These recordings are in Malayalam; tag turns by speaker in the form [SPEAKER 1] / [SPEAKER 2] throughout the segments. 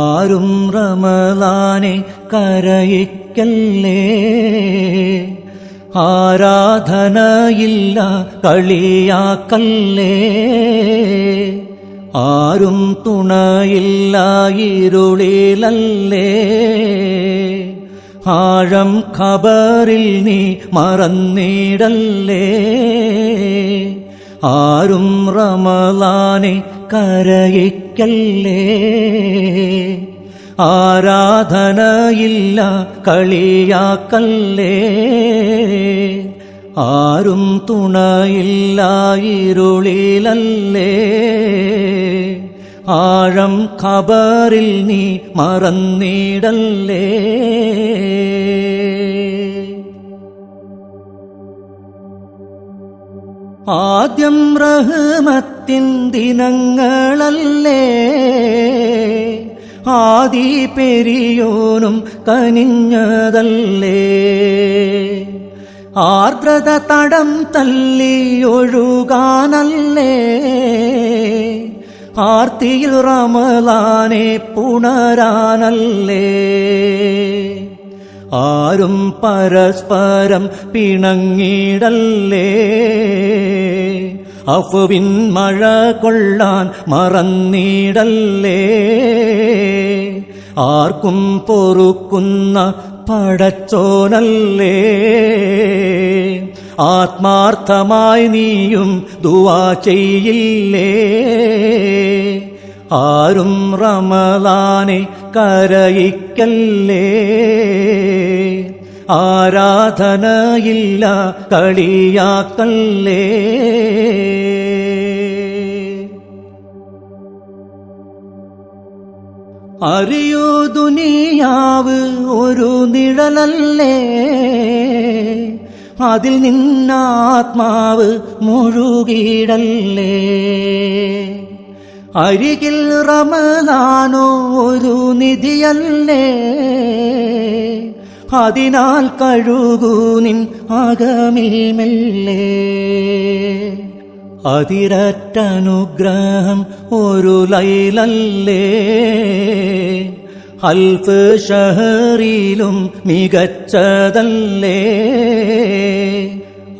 [SPEAKER 1] ആരും റമലാനെ കരയിക്കല്ലേ? ആരാധനയില്ല കളിയാക്കല്ലേ? ആരും തുണയില്ല ഇരുളിലല്ലേ? ആഴം ഖബറിൽ നീ മറന്നിടല്ലേ? ആരും റമലാനെ കരയിക്കല്ലേ? ആരാധനയില്ല കളിയാക്കല്ലേ? ആരും തുണയില്ല ഇരുളിലല്ലേ? ആഴം ഖബറിൽ നീ മറന്നിടല്ലേ? ആദ്യം റഹ്മത്തിൻ ദിനങ്ങളല്ലേ? ആദി പെരിയോനും കനിഞ്ഞതല്ലേ? ആർദ്രത തടം തല്ലി ഒഴുകാനല്ലേ? ആർത്തിയിൽ റമലാനെ പുണരാനല്ലേ? ആരും പരസ്പരം പിണങ്ങിടല്ലേ അഫുവിൻ മഴ കൊള്ളാൻ മറന്നിടല്ലേ? ആർക്കും പൊറുക്കുന്ന പടച്ചോനല്ലേ? ആത്മാർത്ഥമായി നീയും ദുവാ ചെയ്യില്ലേ? ആരും റമലാനെ കരയിക്കല്ലേ? ആരാധനയില്ല കളിയാക്കല്ലേ? അറിയൂ ദുനിയാവ് ഒരു നിഴലല്ലേ? അതിൽ നിന്നാത്മാവ് മുഴുകിടല്ലേ? അരികിൽ റമദാനോ ഒരു നിധിയല്ലേ? അതിനാൽ കഴുകൂനിൻ അകമിൽ മെല്ലേ. അതിരറ്റനുഗ്രഹം ഒരു ലൈലല്ലേ? അൽഫ് ഷഹറിലും മികച്ചതല്ലേ?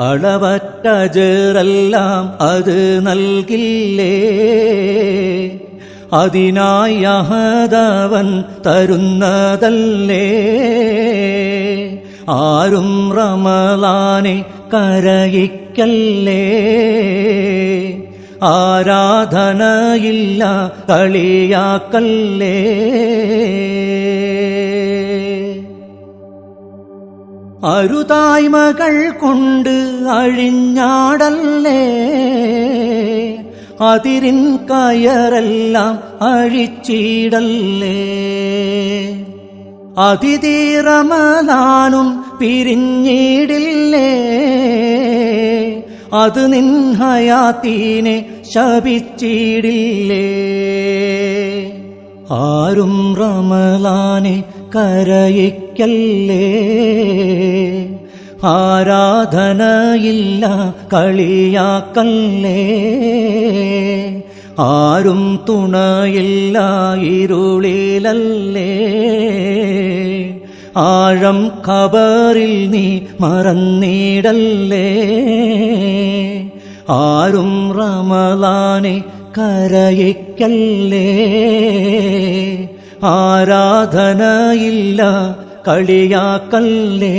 [SPEAKER 1] അളവറ്റജറെല്ലാം അത് നൽകില്ലേ? അതിനായി അഹദവൻ തരുന്നതല്ലേ? ആരും റമലാനെ കരയിക്കല്ലേ? ആരാധനയില്ല കളിയാക്കല്ലേ? അരുതായ്മകൾ കൊണ്ട് അഴിഞ്ഞാടല്ലേ? അതിരിൻ കയറെല്ലാം അഴിച്ചീടല്ലേ? അതിതീറമതാനും പിരിഞ്ഞിടില്ലേ? അത് നിൻഹയാത്തീനെ ശപിച്ചിടില്ലേ? ആരും റമലാനെ കരയിക്കല്ലേ? ആരാധനയില്ല കളിയാക്കല്ലേ? ആരും തുണയില്ല ഇരുളിലല്ലേ? ആഴം ഖബറിൽ നീ മറന്നിടല്ലേ? ആരും റമലാനെ കരയിക്കല്ലേ? ആരാധനയില്ല കളിയാക്കല്ലേ?